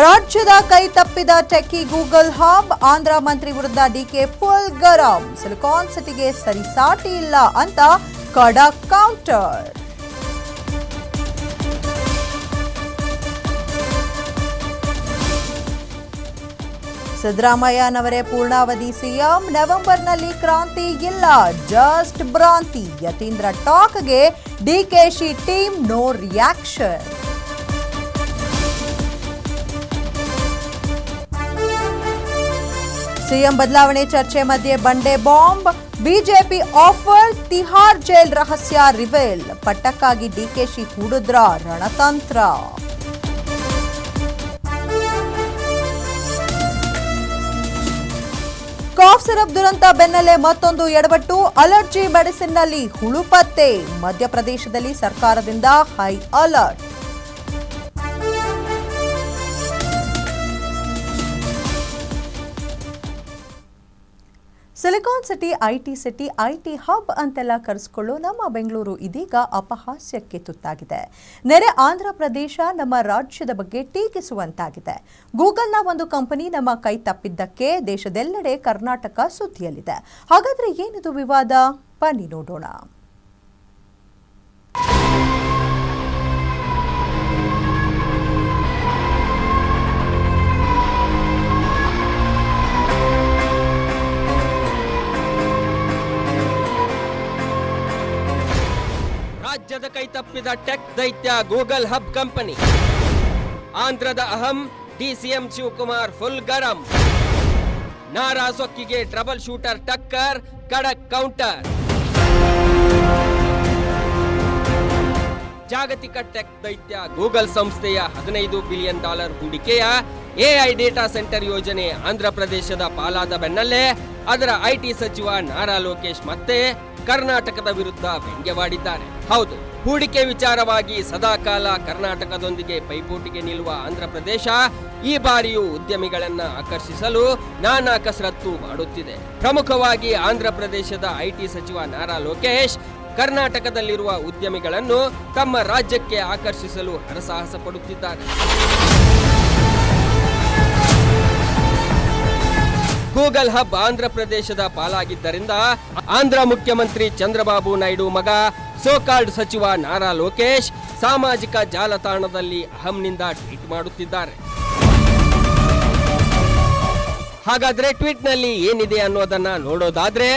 ರಾಜ್ಯದ ಕೈ ತಪ್ಪಿದ ಟೆಕ್ಕಿ ಗೂಗಲ್ ಹಾಬ್ ಆಂಧ್ರ ಮಂತ್ರಿ ವಿರುದ್ಧ ಡಿಕೆ ಫುಲ್ ಗರಂ. ಸಿಲಿಕಾನ್ ಸಿಟಿಗೆ ಸರಿಸಾಟಿ ಇಲ್ಲ ಅಂತ ಖಡಕ್ ಕೌಂಟರ್ ಸಿದ್ದರಾಮಯ್ಯನವರೇ ಪೂರ್ಣಾವಧಿ ಸಿಎಂ. ನವೆಂಬರ್ನಲ್ಲಿ ಕ್ರಾಂತಿ ಇಲ್ಲ. ಜಸ್ಟ್ ಭ್ರಾಂತಿ. Yathindra ಟಾಕ್ಗೆ DKShi team no reaction CM ಬದಲಾವಣೆ ಚರ್ಚೆ ಮಧ್ಯೆ ಬಂಡೆ bomb, BJP offer, Tihar jail ರಹಸ್ಯ ರಿವೇಲ್ ಪಟ್ಟಕ್ಕಾಗಿ ಡಿಕೆಶಿ ಹೂಡಿದ್ರ ರಣತಂತ್ರ. ಕಾಫ್ ಸಿರಪ್ ದುರಂತ ಬೆನ್ನಲ್ಲೇ ಮತ್ತೊಂದು ಎಡವಟ್ಟು, ಅಲರ್ಜಿ ಮೆಡಿಸಿನ್ನಲ್ಲಿ ಹುಳು ಪತ್ತೆ ಮಧ್ಯಪ್ರದೇಶದಲ್ಲಿ ಸರ್ಕಾರದಿಂದ high alert. Silicon city IT city IT hub ಅಂತೆಲ್ಲ ಕರೆಸ್ಕೊಳ್ಳೋ ನಮ್ಮ ಬೆಂಗಳೂರು ಇದೀಗ ಅಪಹಾಸ್ಯಕ್ಕೆ ತುತ್ತಾಗಿದೆ. ನೆರೆ ಆಂಧ್ರ ಪ್ರದೇಶ ನಮ್ಮ ರಾಜ್ಯದ ಬಗ್ಗೆ ಟೀಕಿಸುವಂತಾಗಿದೆ. ಗೂಗಲ್ನ ಒಂದು ಕಂಪನಿ ನಮ್ಮ ಕೈ ತಪ್ಪಿದ್ದಕ್ಕೆ ದೇಶದೆಲ್ಲೆಡೆ ಕರ್ನಾಟಕ ಸುದ್ದಿಯಲ್ಲಿದೆ. ಹಾಗಾದರೆ ಏನಿದು ವಿವಾದ? ಬನ್ನಿ ನೋಡೋಣ. ರಾಜ್ಯದ ಕೈತಪ್ಪಿದ ಟೆಕ್ ದೈತ್ಯ ಗೂಗಲ್ ಹಬ್ ಕಂಪನಿ. ಆಂಧ್ರದ ಅಹಂ, ಡಿಸಿಎಂ ಶಿವಕುಮಾರ್ ಫುಲ್ ಗರಂ. ನಾರಾ ಸೊಕ್ಕಿಗೆ ಟ್ರಬಲ್ ಶೂಟರ್ ಟಕ್ಕರ್, ಕಡಕ್ ಕೌಂಟರ್. ಜಾಗತಿಕ ಟೆಕ್ ದೈತ್ಯ ಗೂಗಲ್ ಸಂಸ್ಥೆಯ ಹದಿನೈದು ಬಿಲಿಯನ್ ಡಾಲರ್ ಹೂಡಿಕೆಯ ಎಐ ಡೇಟಾ ಸೆಂಟರ್ ಯೋಜನೆ ಆಂಧ್ರ ಪ್ರದೇಶದ ಪಾಲಾದ ಬೆನ್ನಲ್ಲೇ ಅದರ ಐಟಿ ಸಚಿವ ನಾರಾ ಲೋಕೇಶ್ ಮತ್ತೆ ಕರ್ನಾಟಕದ ವಿರುದ್ಧ ವ್ಯಂಗ್ಯವಾಡಿದ್ದಾರೆ. ಹೌದು, ಹೂಡಿಕೆ ವಿಚಾರವಾಗಿ ಸದಾಕಾಲ ಕರ್ನಾಟಕದೊಂದಿಗೆ ಪೈಪೋಟಿಗೆ ನಿಲ್ಲುವ ಆಂಧ್ರಪ್ರದೇಶ ಈ ಬಾರಿಯೂ ಉದ್ಯಮಿಗಳನ್ನ ಆಕರ್ಷಿಸಲು ನಾನಾ ಕಸರತ್ತು ಮಾಡುತ್ತಿದೆ. ಪ್ರಮುಖವಾಗಿ ಆಂಧ್ರ ಪ್ರದೇಶದ ಐಟಿ ಸಚಿವ ನಾರಾ ಲೋಕೇಶ್, ಕರ್ನಾಟಕದಲ್ಲಿರುವ ಉದ್ಯಮಿಗಳನ್ನು ತಮ್ಮ ರಾಜ್ಯಕ್ಕೆ ಆಕರ್ಷಿಸಲು ಹರಸಾಹಸ ಪಡುತ್ತಿದ್ದಾರೆ. ಗೂಗಲ್ ಹಬ್ ಆಂಧ್ರ ಪ್ರದೇಶದ ಪಾಲಾಗಿದ್ದರಿಂದ ಆಂಧ್ರ ಮುಖ್ಯಮಂತ್ರಿ ಚಂದ್ರಬಾಬು ನಾಯ್ಡು ಮಗ, ಸೋಕಾಲ್ಡ್ ಸಚಿವ ನಾರಾ ಲೋಕೇಶ್ ಸಾಮಾಜಿಕ ಜಾಲತಾಣದಲ್ಲಿ ಅಹಂನಿಂದ ಟ್ವೀಟ್ ಮಾಡುತ್ತಿದ್ದಾರೆ. ಹಾಗಾದ್ರೆ ಟ್ವೀಟ್ನಲ್ಲಿ ಏನಿದೆ ಅನ್ನೋದನ್ನ ನೋಡೋದಾದ್ರೆ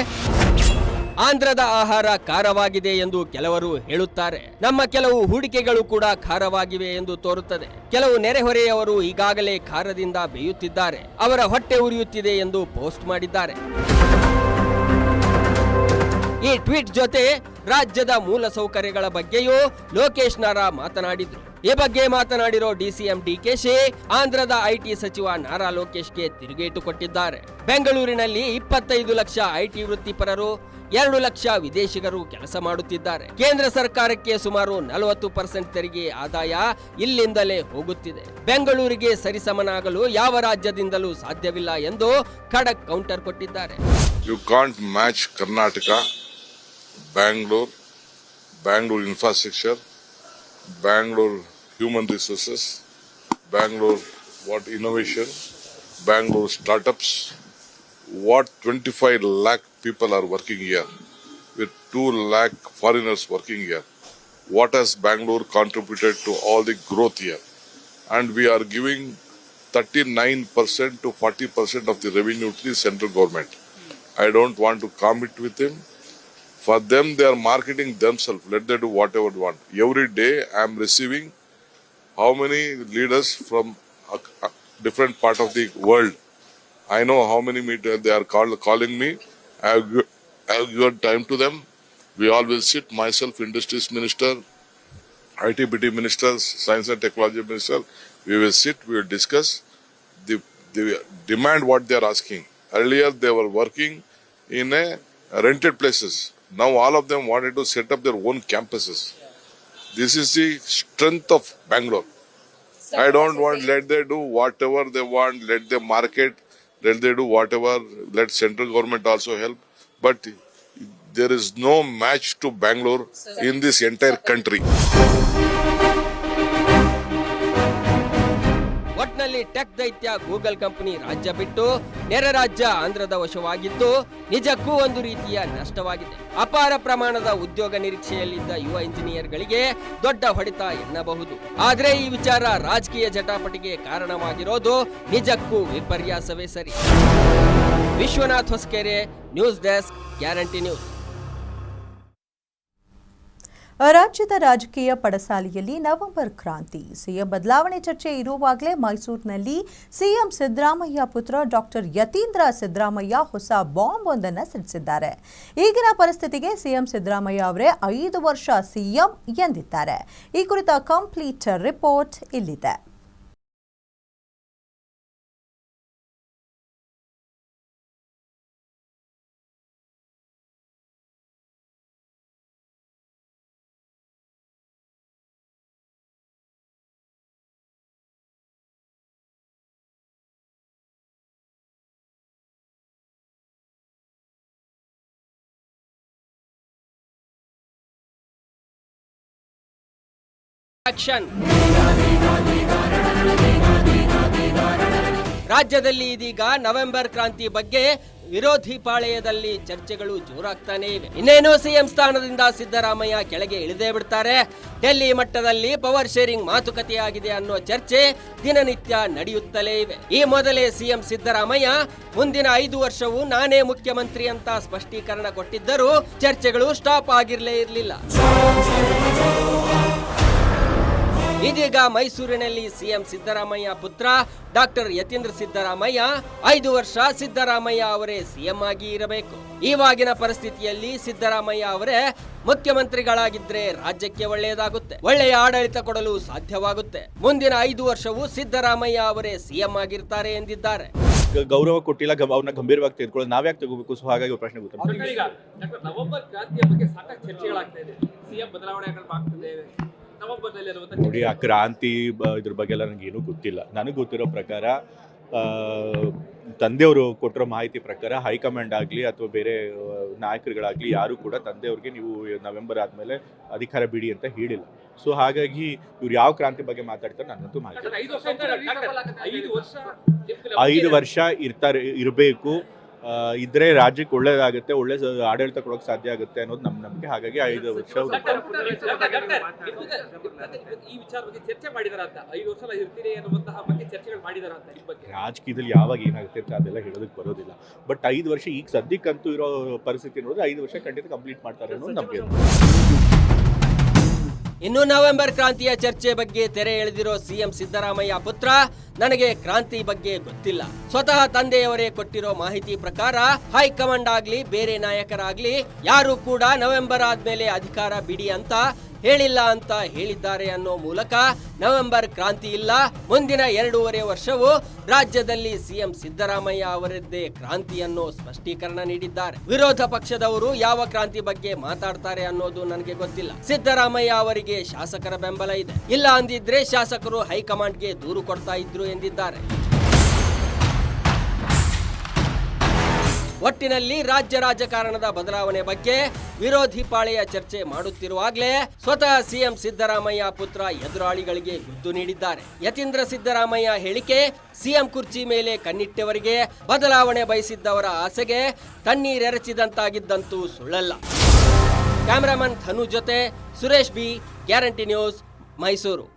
ಆಂಧ್ರದ ಆಹಾರ ಖಾರವಾಗಿದೆ ಎಂದು ಕೆಲವರು ಹೇಳುತ್ತಾರೆ. ನಮ್ಮ ಕೆಲವು ಹೂಡಿಕೆಗಳು ಕೂಡ ಖಾರವಾಗಿವೆ ಎಂದು ತೋರುತ್ತದೆ. ಕೆಲವು ನೆರೆಹೊರೆಯವರು ಈಗಾಗಲೇ ಖಾರದಿಂದ ಬೇಯುತ್ತಿದ್ದಾರೆ. ಅವರ ಹೊಟ್ಟೆ ಉರಿಯುತ್ತಿದೆ ಎಂದು ಪೋಸ್ಟ್ ಮಾಡಿದ್ದಾರೆ. ಈ ಟ್ವೀಟ್ ಜೊತೆ ರಾಜ್ಯದ ಮೂಲ ಸೌಕರ್ಯಗಳ ಬಗ್ಗೆಯೂ ಲೋಕೇಶ್ ನಾರಾ ಮಾತನಾಡಿದ್ರು. ಈ ಬಗ್ಗೆ ಮಾತನಾಡಿರೋ ಡಿಸಿಎಂ ಡಿಕೆಶಿ ಆಂಧ್ರದ ಐಟಿ ಸಚಿವ ನಾರಾ ಲೋಕೇಶ್ಗೆ ತಿರುಗೇಟು ಕೊಟ್ಟಿದ್ದಾರೆ. ಬೆಂಗಳೂರಿನಲ್ಲಿ ಇಪ್ಪತ್ತೈದು ಲಕ್ಷ ಐಟಿ ವೃತ್ತಿಪರರು ಎರಡು ಲಕ್ಷ ವಿದೇಶಿಗರು ಕೆಲಸ ಮಾಡುತ್ತಿದ್ದಾರೆ. ಕೇಂದ್ರ ಸರ್ಕಾರಕ್ಕೆ ಸುಮಾರು ನಲವತ್ತು ಪರ್ಸೆಂಟ್ ತೆರಿಗೆ ಆದಾಯ ಇಲ್ಲಿಂದಲೇ ಹೋಗುತ್ತಿದೆ. ಬೆಂಗಳೂರಿಗೆ ಸರಿಸಮನಾಗಲು ಯಾವ ರಾಜ್ಯದಿಂದಲೂ ಸಾಧ್ಯವಿಲ್ಲ ಎಂದು ಖಡಕ್ ಕೌಂಟರ್ ಕೊಟ್ಟಿದ್ದಾರೆ. You can't match Karnataka Bangalore Bangalore infrastructure Bangalore human resources Bangalore what innovation Bangalore startups what twenty five lakh people are working here, with 2 lakh foreigners working here. What has Bangalore contributed to all the growth here? And we are giving 39% to 40% of the revenue to the central government. I don't want to commit with them. For them, they are marketing themselves. Let them do whatever they want. Every day, I am receiving how many leaders from a, a different part of the world. I know how many meet- they are call, calling me. I have, have given time to them. We all will sit. Myself, Industries Minister, ITBT Minister, Science and Technology Minister. We will sit. We will discuss the, the demand what they are asking. Earlier they were working in a rented places. Now all of them wanted to set up their own campuses. This is the strength of Bangalore. I don't want let they do whatever they want, let them market, let they do whatever, let central government also help. But there is no match to Bangalore in this entire country. ಒಟ್ನಲ್ಲಿ tech ದೈತ್ಯ Google company ರಾಜ್ಯ ಬಿಟ್ಟು ನೆರೆ ರಾಜ್ಯ ಆಂಧ್ರದ ವಶವಾಗಿದ್ದು, ನಿಜಕ್ಕೂ ಒಂದು ರೀತಿಯ ನಷ್ಟವಾಗಿದೆ. ಅಪಾರ ಪ್ರಮಾಣದ ಉದ್ಯೋಗ ನಿರೀಕ್ಷೆಯಲ್ಲಿದ್ದ ಯುವ ಇಂಜಿನಿಯರ್ಗಳಿಗೆ ದೊಡ್ಡ ಹೊಡೆತ ಎನ್ನಬಹುದು. ಆದರೆ ಈ ವಿಚಾರ ರಾಜಕೀಯ ಜಟಾಪಟಿಗೆ ಕಾರಣವಾಗಿರೋದು ನಿಜಕ್ಕೂ ವಿಪರ್ಯಾಸವೇ ಸರಿ. Vishwanath Hosakere, news desk, guarantee news. ರಾಜ್ಯದ ರಾಜಕೀಯ ಪಡಸಾಲಿಯಲ್ಲಿ ನವೆಂಬರ್ ಕ್ರಾಂತಿ. ಸಿಎಂ ಬದಲಾವಣೆ ಚರ್ಚೆ ಇರುವಾಗಲೇ ಮೈಸೂರಿನಲ್ಲಿ ಸಿಎಂ ಸಿದ್ದರಾಮಯ್ಯ ಪುತ್ರ ಡಾಕ್ಟರ್ ಯತೀಂದ್ರ ಸಿದ್ದರಾಮಯ್ಯ ಹೊಸ ಬಾಂಬ್ ಒಂದನ್ನು ಸಿಡಿಸಿದ್ದಾರೆ. ಈಗಿನ ಪರಿಸ್ಥಿತಿಗೆ ಸಿಎಂ ಸಿದ್ದರಾಮಯ್ಯ ಅವರೇ ಐದು ವರ್ಷ ಸಿಎಂ ಎಂದಿದ್ದಾರೆ. ಈ ಕುರಿತ ಕಂಪ್ಲೀಟ್ ರಿಪೋರ್ಟ್ ಇಲ್ಲಿದೆ. ಆಕ್ಷನ್ ರಾಜ್ಯದಲ್ಲಿ ಇದೀಗ ನವೆಂಬರ್ ಕ್ರಾಂತಿ ಬಗ್ಗೆ ವಿರೋಧಿ ಪಾಳೆಯದಲ್ಲಿ ಚರ್ಚೆಗಳು ಜೋರಾಗ್ತಾನೆ ಇವೆ. ಇನ್ನೇನು ಸಿಎಂ ಸ್ಥಾನದಿಂದ ಸಿದ್ದರಾಮಯ್ಯ ಕೆಳಗೆ ಇಳಿದೇ ಬಿಡ್ತಾರೆ? ಡೆಲ್ಲಿ ಮಟ್ಟದಲ್ಲಿ ಪವರ್ ಶೇರಿಂಗ್ ಮಾತುಕತೆಯಾಗಿದೆ ಅನ್ನೋ ಚರ್ಚೆ ದಿನನಿತ್ಯ ನಡೆಯುತ್ತಲೇ ಇವೆ. ಈ ಮೊದಲೇ ಸಿಎಂ ಸಿದ್ದರಾಮಯ್ಯ, ಮುಂದಿನ ಐದು ವರ್ಷವೂ ನಾನೇ ಮುಖ್ಯಮಂತ್ರಿ ಅಂತ ಸ್ಪಷ್ಟೀಕರಣ ಕೊಟ್ಟಿದ್ದರೂ ಚರ್ಚೆಗಳು ಸ್ಟಾಪ್ ಆಗಿರಲೇ ಇರಲಿಲ್ಲ. ಇದೀಗ ಮೈಸೂರಿನಲ್ಲಿ ಸಿಎಂ ಸಿದ್ದರಾಮಯ್ಯ ಪುತ್ರ ಡಾಕ್ಟರ್ ಯತೀಂದ್ರ ಸಿದ್ದರಾಮಯ್ಯ ಐದು ವರ್ಷ ಸಿದ್ದರಾಮಯ್ಯ ಅವರೇ ಸಿಎಂ ಆಗಿ ಇರಬೇಕು. ಇವಾಗಿನ ಪರಿಸ್ಥಿತಿಯಲ್ಲಿ ಸಿದ್ದರಾಮಯ್ಯ ಅವರೇ ಮುಖ್ಯಮಂತ್ರಿಗಳಾಗಿದ್ರೆ ರಾಜ್ಯಕ್ಕೆ ಒಳ್ಳೆಯದಾಗುತ್ತೆ. ಒಳ್ಳೆಯ ಆಡಳಿತ ಕೊಡಲು ಸಾಧ್ಯವಾಗುತ್ತೆ. ಮುಂದಿನ ಐದು ವರ್ಷವೂ ಸಿದ್ದರಾಮಯ್ಯ ಅವರೇ ಸಿಎಂ ಆಗಿರ್ತಾರೆ ಎಂದಿದ್ದಾರೆ. ಗೌರವ ಕೊಟ್ಟಿಲ್ಲ ಅವ್ರನ್ನ ಗಂಭೀರವಾಗಿ ತೆಗೆದುಕೊಳ್ಳೋದು ನಾವ್ಯಾಕೆ ತಗೋಬೇಕು? ಸೊ ಹಾಗಾಗಿ ಪ್ರಶ್ನೆ ಗೊತ್ತಿಲ್ಲ ಡಾಕ್ಟರ್ ಈಗ ಡಾಕ್ಟರ್ ನವೆಂಬರ್ ಕ್ರಾಂತಿಯ ಬಗ್ಗೆ ಸಾಕಷ್ಟು ಚರ್ಚೆಗಳಾಗ್ತಾ ಇದೆ. ಸಿಎಂ ಬದಲಾವಣೆ ನೋಡಿ ಆ ಕ್ರಾಂತಿ ಬ- ಇದ್ರ ಬಗ್ಗೆ ಎಲ್ಲ ನನಗೆ ಏನೂ ಗೊತ್ತಿಲ್ಲ. ನನಗೆ ಗೊತ್ತಿರೋ ಪ್ರಕಾರ ತಂದೆಯವರು ಕೊಟ್ಟಿರೋ ಮಾಹಿತಿ ಪ್ರಕಾರ ಹೈಕಮಾಂಡ್ ಆಗಲಿ ಅಥವಾ ಬೇರೆ ನಾಯಕರುಗಳಾಗಲಿ ಯಾರು ಕೂಡ ತಂದೆಯವ್ರಿಗೆ ನೀವು ನವೆಂಬರ್ ಆದಮೇಲೆ ಅಧಿಕಾರ ಬಿಡಿ ಅಂತ ಹೇಳಿಲ್ಲ. ಸೊ ಹಾಗಾಗಿ ಇವ್ರು ಯಾವ ಕ್ರಾಂತಿ ಬಗ್ಗೆ ಮಾತಾಡ್ತಾರೆ ನನಗಂತೂ ಮಾಹಿತಿ ಐದು ವರ್ಷ ಇರ್ತಾರೆ ಇರಬೇಕು. ಇದ್ರೆ ರಾಜ್ಯಕ್ಕೆ ಒಳ್ಳೇದಾಗುತ್ತೆ ಒಳ್ಳೆ ಆಡಳಿತ ಕೊಡೋಕೆ ಸಾಧ್ಯ ಆಗುತ್ತೆ ಅನ್ನೋದು ನಮ್ಮ ನಂಬಿಕೆ. ಹಾಗಾಗಿ ಐದು ವರ್ಷ ರಾಜಕೀಯದಲ್ಲಿ ಯಾವಾಗ ಏನಾಗುತ್ತೆ ಅಂತ ಅದೆಲ್ಲ ಹೇಳೋದಕ್ ಬರೋದಿಲ್ಲ. ಬಟ್ ಐದು ವರ್ಷ ಈಗ ಸದ್ಯಕ್ಕಂತೂ ಇರೋ ಪರಿಸ್ಥಿತಿ ನೋಡಿದ್ರೆ ಐದು ವರ್ಷ ಖಂಡಿತ ಕಂಪ್ಲೀಟ್ ಮಾಡ್ತಾರೆ ಅನ್ನೋದು ನಮಗೆ ಇನ್ನು ನವೆಂಬರ್ ಕ್ರಾಂತಿಯ ಚರ್ಚೆ ಬಗ್ಗೆ ತೆರೆ ಎಳೆದಿರೋ ಸಿಎಂ ಸಿದ್ದರಾಮಯ್ಯ ಪುತ್ರ, ನನಗೆ ಕ್ರಾಂತಿ ಬಗ್ಗೆ ಗೊತ್ತಿಲ್ಲ. ಸ್ವತಃ ತಂದೆಯವರೇ ಕೊಟ್ಟಿರೋ ಮಾಹಿತಿ ಪ್ರಕಾರ ಹೈಕಮಾಂಡ್ ಆಗ್ಲಿ, ಬೇರೆ ನಾಯಕರಾಗ್ಲಿ, ಯಾರು ಕೂಡ ನವೆಂಬರ್ ಆದ್ಮೇಲೆ ಅಧಿಕಾರ ಬಿಡಿ ಅಂತ ಹೇಳಿಲ್ಲ ಅಂತ ಹೇಳಿದ್ದಾರೆ ಅನ್ನೋ ಮೂಲಕ ನವೆಂಬರ್ ಕ್ರಾಂತಿ ಇಲ್ಲ. ಮುಂದಿನ ಎರಡೂವರೆ ವರ್ಷವು ರಾಜ್ಯದಲ್ಲಿ ಸಿಎಂ ಸಿದ್ದರಾಮಯ್ಯ ಅವರದ್ದೇ ಕ್ರಾಂತಿ ಅನ್ನೋ ಸ್ಪಷ್ಟೀಕರಣ ನೀಡಿದ್ದಾರೆ. ವಿರೋಧ ಪಕ್ಷದವರು ಯಾವ ಕ್ರಾಂತಿ ಬಗ್ಗೆ ಮಾತಾಡ್ತಾರೆ ಅನ್ನೋದು ನನಗೆ ಗೊತ್ತಿಲ್ಲ. ಸಿದ್ದರಾಮಯ್ಯ ಅವರಿಗೆ ಶಾಸಕರ ಬೆಂಬಲ ಇದೆ. ಇಲ್ಲ ಅಂದಿದ್ರೆ ಶಾಸಕರು ಹೈಕಮಾಂಡ್ಗೆ ದೂರು ಕೊಡ್ತಾ ಇದ್ರು ಎಂದಿದ್ದಾರೆ. ಒಟ್ಟಿನಲ್ಲಿ ರಾಜ್ಯ ರಾಜಕಾರಣದ ಬದಲಾವಣೆ ಬಗ್ಗೆ ವಿರೋಧಿ ಪಾಳೆಯ ಚರ್ಚೆ ಮಾಡುತ್ತಿರುವಾಗಲೇ ಸ್ವತಃ ಸಿಎಂ ಸಿದ್ದರಾಮಯ್ಯ ಪುತ್ರ ಎದುರಾಳಿಗಳಿಗೆ ಗುದ್ದು ನೀಡಿದ್ದಾರೆ. ಯತೀಂದ್ರ ಸಿದ್ದರಾಮಯ್ಯ ಹೇಳಿಕೆ, ಸಿಎಂ ಕುರ್ಚಿ ಮೇಲೆ ಕಣ್ಣಿಟ್ಟವರಿಗೆ ಬದಲಾವಣೆ ಬಯಸಿದ್ದವರ ಆಸೆಗೆ ತಣ್ಣೀರೆರಚಿದಂತಾಗಿದ್ದಂತೂ ಸುಳ್ಳಲ್ಲ. ಕ್ಯಾಮರಾಮನ್ ಧನು ಜೊತೆ Suresh B, guarantee news Mysuru.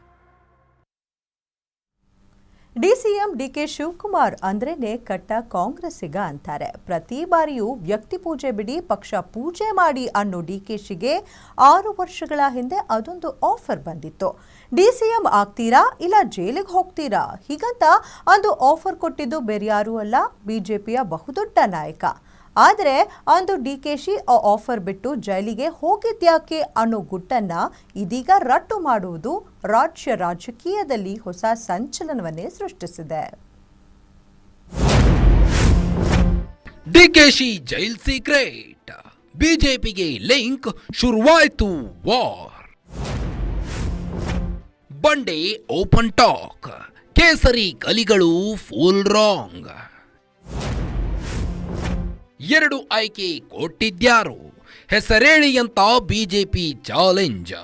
DCM DK Shivakumar ಅಂದ್ರೇನೆ ಕಟ್ಟ ಕಾಂಗ್ರೆಸ್ಸಿಗ ಅಂತಾರೆ. ಪ್ರತಿ ಬಾರಿಯೂ ವ್ಯಕ್ತಿ ಪೂಜೆ ಬಿಡಿ, ಪಕ್ಷ ಪೂಜೆ ಮಾಡಿ ಅನ್ನೋ ಡಿಕೆಶಿಗೆ ಆರು ವರ್ಷಗಳ ಹಿಂದೆ ಅದೊಂದು ಆಫರ್ ಬಂದಿತ್ತು. ಡಿಸಿಎಂ ಆಗ್ತೀರಾ ಇಲ್ಲ ಜೈಲಿಗೆ ಹೋಗ್ತೀರಾ? ಹೀಗಂತ ಅಂದು ಆಫರ್ ಕೊಟ್ಟಿದ್ದು ಬೇರ್ಯಾರೂ ಅಲ್ಲ, ಬಿಜೆಪಿಯ ಬಹುದೊಡ್ಡ ನಾಯಕ. ಆದರೆ ಅಂದು ಡಿಕೆಶಿ ಆ ಆಫರ್ ಬಿಟ್ಟು ಜೈಲಿಗೆ ಹೋಗಿದ್ಯಾಕೆ ಅನ್ನೋ ಗುಟ್ಟನ್ನ ಇದೀಗ ರಟ್ಟು ಮಾಡುವುದು ರಾಜ್ಯ ರಾಜಕೀಯದಲ್ಲಿ ಹೊಸ ಸಂಚಲನವನ್ನೇ ಸೃಷ್ಟಿಸಿದೆ. DKShi jail secret. ಬಿಜೆಪಿಗೆ ಲಿಂಕ್ ಶುರುವಾಯಿತು ವಾರ್. ಬಂಡೆ ಓಪನ್ ಟಾಕ್. ಕೇಸರಿ ಕಲಿಗಳು ಫುಲ್ ರಾಂಗ್. ಎರಡು ಆಯ್ಕೆ ಕೊಟ್ಟಿದ್ಯಾರು? ಹೆಸರೇಳಿ ಅಂತ ಬಿಜೆಪಿ ಚಾಲೆಂಜ್.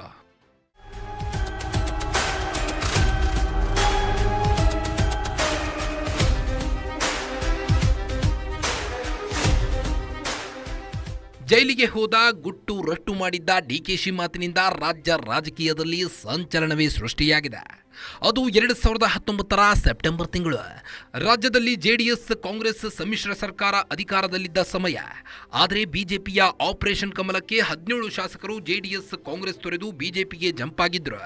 ಜೈಲಿಗೆ ಹೋದ ಗುಟ್ಟು ರಟ್ಟು ಮಾಡಿದ್ದ ಡಿಕೆಶಿ ಮಾತಿನಿಂದ ರಾಜ್ಯ ರಾಜಕೀಯದಲ್ಲಿ ಸಂಚಲನವೇ ಸೃಷ್ಟಿಯಾಗಿದೆ. ಅದು ಎರಡು ಸಾವಿರದ ಹತ್ತೊಂಬತ್ತರ ಸೆಪ್ಟೆಂಬರ್ ತಿಂಗಳು. ರಾಜ್ಯದಲ್ಲಿ ಜೆಡಿಎಸ್, ಕಾಂಗ್ರೆಸ್ ಸಮ್ಮಿಶ್ರ ಸರ್ಕಾರ ಅಧಿಕಾರದಲ್ಲಿದ್ದ ಸಮಯ. ಆದರೆ ಬಿಜೆಪಿಯ ಆಪರೇಷನ್ ಕಮಲಕ್ಕೆ ಹದಿನೇಳು ಶಾಸಕರು ಜೆಡಿಎಸ್, ಕಾಂಗ್ರೆಸ್ ತೊರೆದು ಬಿಜೆಪಿಗೆ ಜಂಪ್ ಆಗಿದ್ರು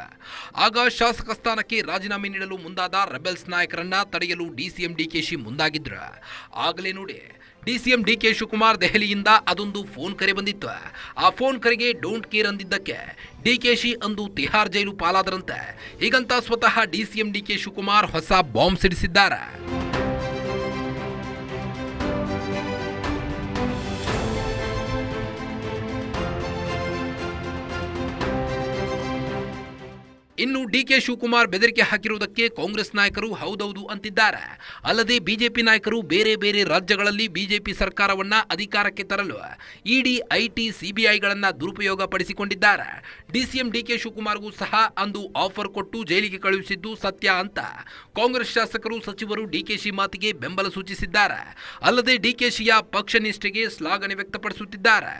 ಆಗ ಶಾಸಕ ಸ್ಥಾನಕ್ಕೆ ರಾಜೀನಾಮೆ ನೀಡಲು ಮುಂದಾದ ರೆಬೆಲ್ಸ್ ನಾಯಕರನ್ನ ತಡೆಯಲು ಡಿಸಿಎಂ ಡಿಕೆಶಿ ಮುಂದಾಗಿದ್ರು. ಆಗಲೇ ನೋಡಿ. ಡಿಸಿಎಂ ಡಿಕೆ ಶಿವಕುಮಾರ್ ದೆಹಲಿಯಿಂದ ಅದೊಂದು ಫೋನ್ ಕರೆ ಬಂದಿತ್ತು. ಆ ಫೋನ್ ಕರೆಗೆ ಡೋಂಟ್ ಕೇರ್ ಅಂದಿದ್ದಕ್ಕೆ ಡಿಕೆಶಿ ಅಂದು ತಿಹಾರ್ ಜೈಲು ಪಾಲಾದರಂತೆ. ಹೀಗಂತ ಸ್ವತಃ ಡಿಸಿಎಂ ಡಿಕೆ ಶಿವಕುಮಾರ್ ಹೊಸ ಬಾಂಬ್ ಸಿಡಿಸಿದ್ದಾರೆ. ಇನ್ನು ಡಿಕೆ ಶಿವಕುಮಾರ್ ಬೆದರಿಕೆ ಹಾಕಿರುವುದಕ್ಕೆ ಕಾಂಗ್ರೆಸ್ ನಾಯಕರು ಹೌದೌದು ಅಂತಿದ್ದಾರೆ. ಅಲ್ಲದೆ ಬಿಜೆಪಿ ನಾಯಕರು ಬೇರೆ ಬೇರೆ ರಾಜ್ಯಗಳಲ್ಲಿ ಬಿಜೆಪಿ ಸರ್ಕಾರವನ್ನ ಅಧಿಕಾರಕ್ಕೆ ತರಲು ಇಡಿ, ಐಟಿ, ಸಿಬಿಐಗಳನ್ನ ದುರುಪಯೋಗ ಪಡಿಸಿಕೊಂಡಿದ್ದಾರೆ. ಡಿಸಿಎಂ ಡಿಕೆ ಶಿವಕುಮಾರ್ಗೂ ಸಹ ಅಂದು ಆಫರ್ ಕೊಟ್ಟು ಜೈಲಿಗೆ ಕಳುಹಿಸಿದ್ದು ಸತ್ಯ ಅಂತ ಕಾಂಗ್ರೆಸ್ ಶಾಸಕರು ಸಚಿವರು ಡಿಕೆಶಿ ಮಾತಿಗೆ ಬೆಂಬಲ ಸೂಚಿಸಿದ್ದಾರೆ. ಅಲ್ಲದೆ ಡಿಕೆಶಿಯ ಪಕ್ಷ ನಿಷ್ಠೆಗೆ ಶ್ಲಾಘನೆ ವ್ಯಕ್ತಪಡಿಸುತ್ತಿದ್ದಾರೆ.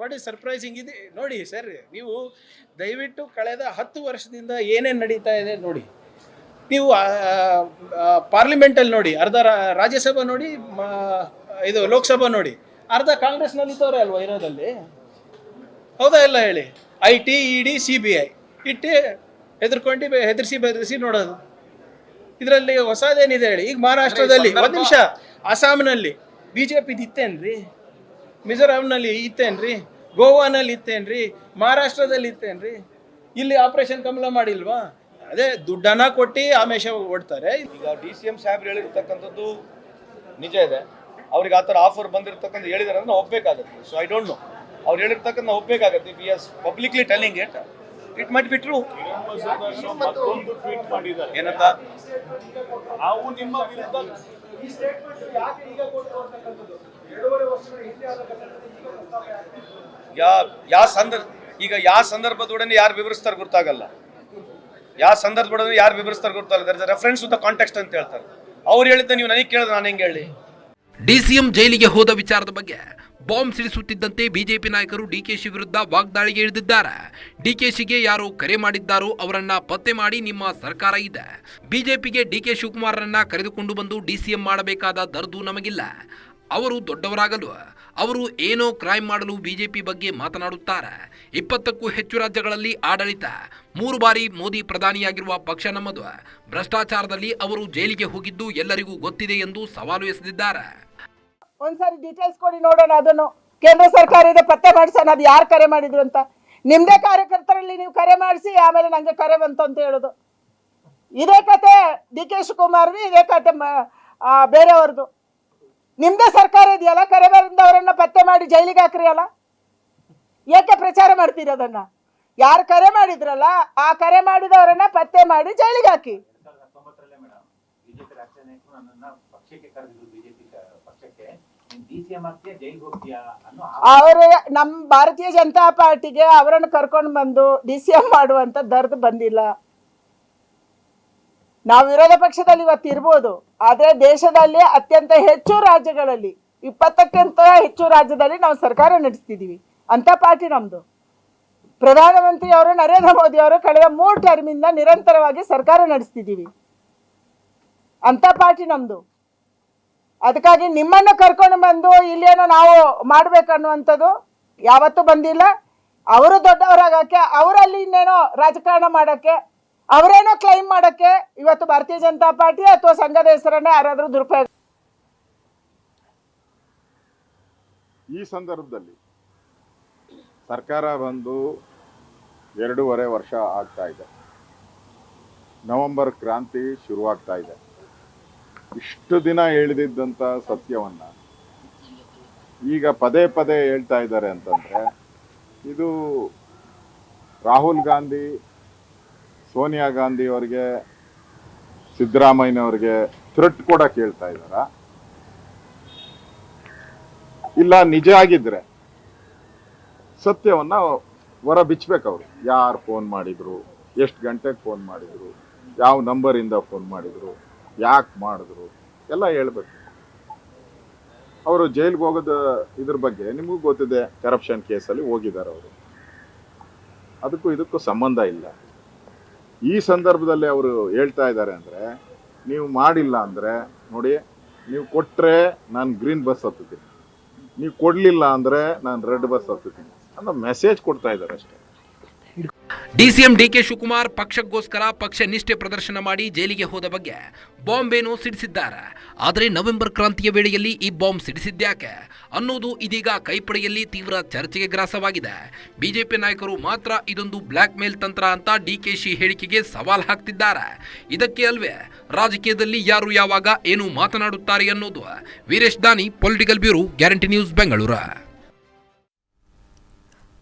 ವಾಟ್ ಈಸ್ ಸರ್ಪ್ರೈಸಿಂಗ್ ಇದೆ. ನೋಡಿ ಸರ್ ನೀವು ದಯವಿಟ್ಟು ಕಳೆದ ಹತ್ತು ವರ್ಷದಿಂದ ಏನೇನು ನಡೀತಾ ಇದೆ ನೋಡಿ. ನೀವು ಪಾರ್ಲಿಮೆಂಟಲ್ಲಿ ನೋಡಿ ಅರ್ಧ ರಾಜ್ಯಸಭಾ ನೋಡಿ ಇದು ಲೋಕಸಭಾ ನೋಡಿ. ಅರ್ಧ ಕಾಂಗ್ರೆಸ್ನಲ್ಲಿ ಇದ್ದವರೇ ಅಲ್ವಾ ಇರೋದಲ್ಲಿ? ಹೌದಾ ಎಲ್ಲ ಹೇಳಿ? I T E D C B I ಇಟ್ಟು ಹೆದರ್ಕೊಂಡು ಹೆದರ್ಸಿ ಬೆದರಿಸಿ ನೋಡೋದು. ಇದರಲ್ಲಿ ಹೊಸದೇನಿದೆ ಹೇಳಿ? ಈಗ ಮಹಾರಾಷ್ಟ್ರದಲ್ಲಿ ಒಂದು ನಿಮಿಷ. ಅಸ್ಸಾಂನಲ್ಲಿ. ಬಿ ಜೆ ಪಿದು ಇತ್ತೇನ್ರಿ? ಮಿಜೋರಾಂನಲ್ಲಿ ಇತ್ತೇನ್ರಿ? ಗೋವಾನಲ್ಲಿ ಇತ್ತೇನ್ರಿ? ಮಹಾರಾಷ್ಟ್ರದಲ್ಲಿ ಇತ್ತೇನ್ರಿ? ಇಲ್ಲಿ ಆಪರೇಷನ್ ಕಮಲ ಮಾಡಿಲ್ವಾ? ಅದೇ ದುಡ್ಡನ್ನ ಕೊಟ್ಟು ಆಮೇಶ ಓಡ್ತಾರೆ ಈಗ ಡಿ ಸಿ ಎಂ ಸಾಹೇಬ್ರು ಹೇಳಿರ್ತಕ್ಕಂಥದ್ದು ನಿಜ ಇದೆ. ಅವ್ರಿಗೆ ಆ ಥರ ಆಫರ್ ಬಂದಿರತಕ್ಕಂಥ ಹೇಳಿದಾರೆ ಅಂದ್ರೆ ಒಪ್ಬೇಕಾಗತ್ತೆ. ಒಪ್ಪಬೇಕಾಗತ್ತೆ ಸೊ ಐ ಡೋಂಟ್ ನೋ ಅವ್ರು ಹೇಳಿರ್ತಕ್ಕಂಥ ನಾವು ಒಪ್ಪಬೇಕಾಗತ್ತೆ B S publicly telling it it might be true ಏನಂತ? ನಾವು ನಿಮ್ಮ ವಿರುದ್ಧ ಯಾ ಯಾವ ಸಂದರ್ಭ ಈಗ ಯಾವ ಸಂದರ್ಭದೊಡನೆ ಯಾರು ವಿವರಿಸ್ತಾರೆ ಗೊತ್ತಾಗಲ್ಲ. ಯಾವ ಸಂದರ್ಭದೊಡನೆ ಯಾರು ವಿವರಿಸ್ತಾರೆ ಗೊತ್ತಾಗಲ್ಲ. There is reference with the context ಅಂತ ಹೇಳ್ತಾರೆ. ಅವ್ರು ಹೇಳಿದ್ದ ನೀವು ನನಗೆ ಕೇಳಿದ್ರೆ ನಾನು ಹೆಂಗೆ ಹೇಳಿ? ಡಿಸಿಎಂ ಜೈಲಿಗೆ ಹೋದ ವಿಚಾರದ ಬಗ್ಗೆ ಬಾಂಬ್ ಸಿಡಿಸುತ್ತಿದ್ದಂತೆ ಬಿಜೆಪಿ ನಾಯಕರು ಡಿಕೆಶಿ ವಿರುದ್ಧ ವಾಗ್ದಾಳಿಗೆ ಇಳಿದಿದ್ದಾರೆ. ಡಿಕೆಶಿಗೆ ಯಾರು ಕರೆ ಮಾಡಿದ್ದಾರೋ ಅವರನ್ನ ಪತ್ತೆ ಮಾಡಿ ನಿಮ್ಮ ಸರ್ಕಾರ ಇದೆ. ಬಿಜೆಪಿಗೆ ಡಿಕೆ ಶಿವಕುಮಾರ್ ಕರೆದುಕೊಂಡು ಬಂದು ಡಿಸಿಎಂ ಮಾಡಬೇಕಾದ ದರ್ದು ನಮಗಿಲ್ಲ. ಅವರು ದೊಡ್ಡವರಾಗಲು, ಅವರು ಏನೋ ಕ್ರೈಮ್ ಮಾಡಲು ಬಿಜೆಪಿ ಬಗ್ಗೆ ಮಾತನಾಡುತ್ತಾರೆ. ಇಪ್ಪತ್ತಕ್ಕೂ ಹೆಚ್ಚು ರಾಜ್ಯಗಳಲ್ಲಿ ಆಡಳಿತ, ಮೂರು ಬಾರಿ ಮೋದಿ ಪ್ರಧಾನಿಯಾಗಿರುವ ಪಕ್ಷ ನಮ್ಮದು. ಭ್ರಷ್ಟಾಚಾರದಲ್ಲಿ ಅವರು ಜೈಲಿಗೆ ಹೋಗಿದ್ದು ಎಲ್ಲರಿಗೂ ಗೊತ್ತಿದೆ ಎಂದು ಸವಾಲು ಎಸೆದಿದ್ದಾರೆ. ಒಂದ್ಸಾರಿ ಡೀಟೇಲ್ಸ್ ಕೊಡಿ, ನೋಡೋಣ ಅದನ್ನು. ಕೇಂದ್ರ ಸರ್ಕಾರ ಇದೆ, ಪತ್ತೆ ಮಾಡಿಸೋಣ, ಅದು ಯಾರು ಕರೆ ಮಾಡಿದ್ರು ಅಂತ. ನಿಮ್ದೇ ಕಾರ್ಯಕರ್ತರಲ್ಲಿ ನೀವು ಕರೆ ಮಾಡಿಸಿ, ಆಮೇಲೆ ನಂಗೆ ಕರೆ ಬಂತು ಅಂತ ಹೇಳೋದು. ಇದೇ ಕತೆ ಡಿ ಕೆ ಶಿವಕುಮಾರ್ದು, ಇದೇ ಕತೆ ಬೇರೆಯವ್ರದ್ದು. ನಿಮ್ದೇ ಸರ್ಕಾರ ಇದೆಯಲ್ಲ? ಕರೆ ಬಂದವರನ್ನ ಪತ್ತೆ ಮಾಡಿ ಜೈಲಿಗೆ ಹಾಕ್ರಿ ಅಲ್ಲ ಏಕೆ ಪ್ರಚಾರ ಮಾಡ್ತೀರಿ ಅದನ್ನ? ಯಾರು ಕರೆ ಮಾಡಿದ್ರಲ್ಲ ಆ ಕರೆ ಮಾಡಿದವರನ್ನ ಪತ್ತೆ ಮಾಡಿ ಜೈಲಿಗೆ ಹಾಕಿ. ಅವರು ನಮ್ಮ ಭಾರತೀಯ ಜನತಾ ಪಾರ್ಟಿಗೆ ಅವರನ್ನು ಕರ್ಕೊಂಡು ಬಂದು ಡಿ ಸಿ ಎಂ ಮಾಡುವಂತ ದರ್ದು ಬಂದಿಲ್ಲ. ನಾವು ವಿರೋಧ ಪಕ್ಷದಲ್ಲಿ ಇವತ್ತು ಇರ್ಬೋದು, ಆದ್ರೆ ದೇಶದಲ್ಲಿ ಅತ್ಯಂತ ಹೆಚ್ಚು ರಾಜ್ಯಗಳಲ್ಲಿ, ಇಪ್ಪತ್ತಕ್ಕಿಂತ ಹೆಚ್ಚು ರಾಜ್ಯದಲ್ಲಿ ನಾವು ಸರ್ಕಾರ ನಡೆಸ್ತಿದೀವಿ ಅಂತ ಪಾರ್ಟಿ ನಮ್ದು. ಪ್ರಧಾನಮಂತ್ರಿ ಅವರು ನರೇಂದ್ರ ಮೋದಿ ಅವರು ಕಳೆದ ಮೂರು ಟರ್ಮಿಂದ ನಿರಂತರವಾಗಿ ಸರ್ಕಾರ ನಡೆಸ್ತಿದ್ದೀವಿ. ಅಂತ ಪಾರ್ಟಿ ನಮ್ದು. ಅದಕ್ಕಾಗಿ ನಿಮ್ಮನ್ನು ಕರ್ಕೊಂಡು ಬಂದು ಇಲ್ಲೇನೋ ನಾವು ಮಾಡ್ಬೇಕನ್ನುವಂಥದ್ದು ಯಾವತ್ತೂ ಬಂದಿಲ್ಲ. ಅವರು ದೊಡ್ಡವರಾಗಕ್ಕೆ, ಅವರಲ್ಲಿ ಇನ್ನೇನೋ ರಾಜಕಾರಣ ಮಾಡಕ್ಕೆ ಅವರೇನೋ ಕ್ಲೈಮ್ ಮಾಡಕ್ಕೆ ಇವತ್ತು ಭಾರತೀಯ ಜನತಾ ಪಾರ್ಟಿ ಅಥವಾ ಸಂಘದ ಹೆಸರನ್ನ ಯಾರಾದರೂ ದುರುಪಯೋಗ ಈ ಸಂದರ್ಭದಲ್ಲಿ ಸರ್ಕಾರ ಬಂದು ಎರಡೂವರೆ ವರ್ಷ ಆಗ್ತಾ ಇದೆ. ನವೆಂಬರ್ ಕ್ರಾಂತಿ ಶುರುವಾಗ್ತಾ ಇದೆ. ಇಷ್ಟು ದಿನ ಹೇಳಿದಿದ್ದಂಥ ಸತ್ಯವನ್ನು ಈಗ ಪದೇ ಪದೇ ಹೇಳ್ತಾ ಇದ್ದಾರೆ ಅಂತಂದರೆ ಇದು ರಾಹುಲ್ ಗಾಂಧಿ ಸೋನಿಯಾ ಗಾಂಧಿ ಅವರಿಗೆ ಸಿದ್ದರಾಮಯ್ಯನವ್ರಿಗೆ ಥ್ರೆಟ್ ಕೂಡ ಕೇಳ್ತಾ ಇದ್ದಾರ? ಇಲ್ಲ, ನಿಜ ಆಗಿದ್ರೆ ಸತ್ಯವನ್ನ ಹೊರ ಅವ್ರು. ಯಾರು ಫೋನ್ ಮಾಡಿದ್ರು, ಎಷ್ಟು ಗಂಟೆಗೆ ಫೋನ್ ಮಾಡಿದ್ರು, ಯಾವ ನಂಬರಿಂದ ಫೋನ್ ಮಾಡಿದ್ರು, ಯಾಕೆ ಮಾಡಿದ್ರು, ಎಲ್ಲ ಹೇಳ್ಬೇಕು. ಅವರು ಜೈಲ್ಗೆ ಹೋಗೋದು, ಇದ್ರ ಬಗ್ಗೆ ನಿಮಗೂ ಗೊತ್ತಿದೆ ಕರಪ್ಷನ್ ಕೇಸಲ್ಲಿ ಹೋಗಿದ್ದಾರೆ ಅವರು. ಅದಕ್ಕೂ ಇದಕ್ಕೂ ಸಂಬಂಧ ಇಲ್ಲ. ಈ ಸಂದರ್ಭದಲ್ಲಿ ಅವರು ಹೇಳ್ತಾ ಇದ್ದಾರೆ ಅಂದರೆ, ನೀವು ಮಾಡಿಲ್ಲ ಅಂದರೆ, ನೋಡಿ, ನೀವು ಕೊಟ್ಟರೆ ನಾನು ಗ್ರೀನ್ ಬಸ್ ಹತ್ತುತ್ತೀನಿ. ನೀವು ಕೊಡಲಿಲ್ಲ ಅಂದರೆ ನಾನು ರೆಡ್ ಬಸ್ ಹತ್ತುತ್ತೀನಿ. ಅಂತ ಮೆಸೇಜ್ ಕೊಡ್ತಾ ಇದ್ದಾರೆ ಅಷ್ಟೇ. ಡಿಸಿಎಂ ಡಿಕೆ ಶಿವಕುಮಾರ್ ಪಕ್ಷಕ್ಕೋಸ್ಕರ ಪಕ್ಷ ನಿಷ್ಠೆ ಪ್ರದರ್ಶನ ಮಾಡಿ ಜೈಲಿಗೆ ಹೋದ ಬಗ್ಗೆ ಬಾಂಬೆನೂ ಸಿಡಿಸಿದ್ದಾರೆ. ಆದರೆ ನವೆಂಬರ್ ಕ್ರಾಂತಿಯ ವೇಳೆಯಲ್ಲಿ ಈ ಬಾಂಬ್ ಸಿಡಿಸಿದ್ಯಾಕೆ ಅನ್ನೋದು ಇದೀಗ ಕೈಪಡೆಯಲ್ಲಿ ತೀವ್ರ ಚರ್ಚೆಗೆ ಗ್ರಾಸವಾಗಿದೆ. ಬಿಜೆಪಿ ನಾಯಕರು ಮಾತ್ರ ಇದೊಂದು ಬ್ಲ್ಯಾಕ್ ಮೇಲ್ ತಂತ್ರ ಅಂತ ಡಿಕೆಶಿ ಹೇಳಿಕೆಗೆ ಸವಾಲ್ ಹಾಕ್ತಿದ್ದಾರೆ. ಇದಕ್ಕೆ ಅಲ್ವೇ ರಾಜಕೀಯದಲ್ಲಿ ಯಾರು ಯಾವಾಗ ಏನು ಮಾತನಾಡುತ್ತಾರೆ ಅನ್ನೋದು. Veeresh Dani, political bureau, guarantee news, Bengaluru.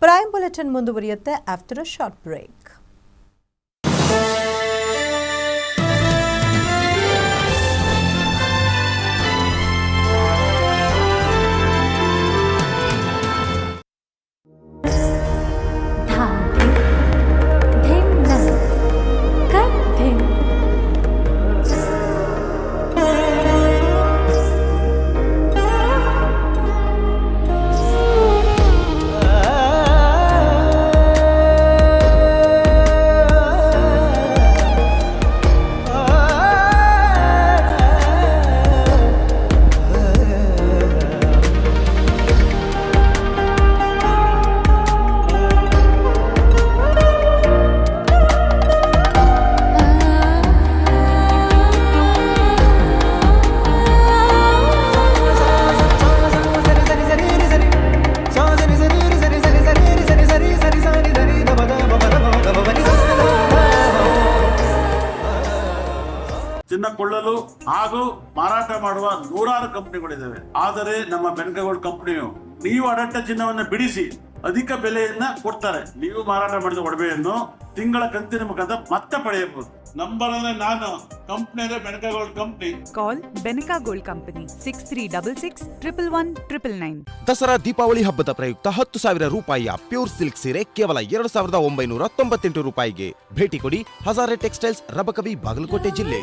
Prime bulletin ಮುಂದುವರಿಯುತ್ತೆ ಆಫ್ಟರ್ ಅ ಶಾರ್ಟ್ ಬ್ರೇಕ್ ನಮ್ಮ ಬೆನ್ಕಗೋಲ್ಡ್ ಕಂಪನಿಯು ನೀವು. ಅಡಟ್ಟ ಚಿನ್ನವನ್ನು ಬಿಡಿಸಿ ಅಧಿಕ ಬೆಲೆಯನ್ನ ಕೊಡ್ತಾರೆ. ನೀವು ಮಾರಾಟ ಮಾಡಿದ ಒಡವೆಯನ್ನು ತಿಂಗಳ ಕಂತಿನ ಮುಖಾಂತರ ಮತ್ತೆ ಪಡೆಯಬಹುದು. ನಂಬರ್ ಅಂದ್ರೆ ನಾನು ಕಂಪ್ನಿ ಅಂದ್ರೆ Benaka gold company. Call Benaka gold company six three double six triple one triple nine Dasara Deepavali ಹಬ್ಬದ ಪ್ರಯುಕ್ತ ಹತ್ತು ಸಾವಿರ ರೂಪಾಯಿಯ ಪ್ಯೂರ್ ಸಿಲ್ಕ್ ಸೀರೆ ಕೇವಲ ಎರಡು ಸಾವಿರದ ಒಂಬೈನೂರ ತೊಂಬತ್ತೆಂಟು ರೂಪಾಯಿಗೆ. ಭೇಟಿ ಕೊಡಿ ಹಜಾರೆ ಟೆಕ್ಸ್ಟೈಲ್ಸ್ ರಬಕವಿ ಬಾಗಲಕೋಟೆ ಜಿಲ್ಲೆ.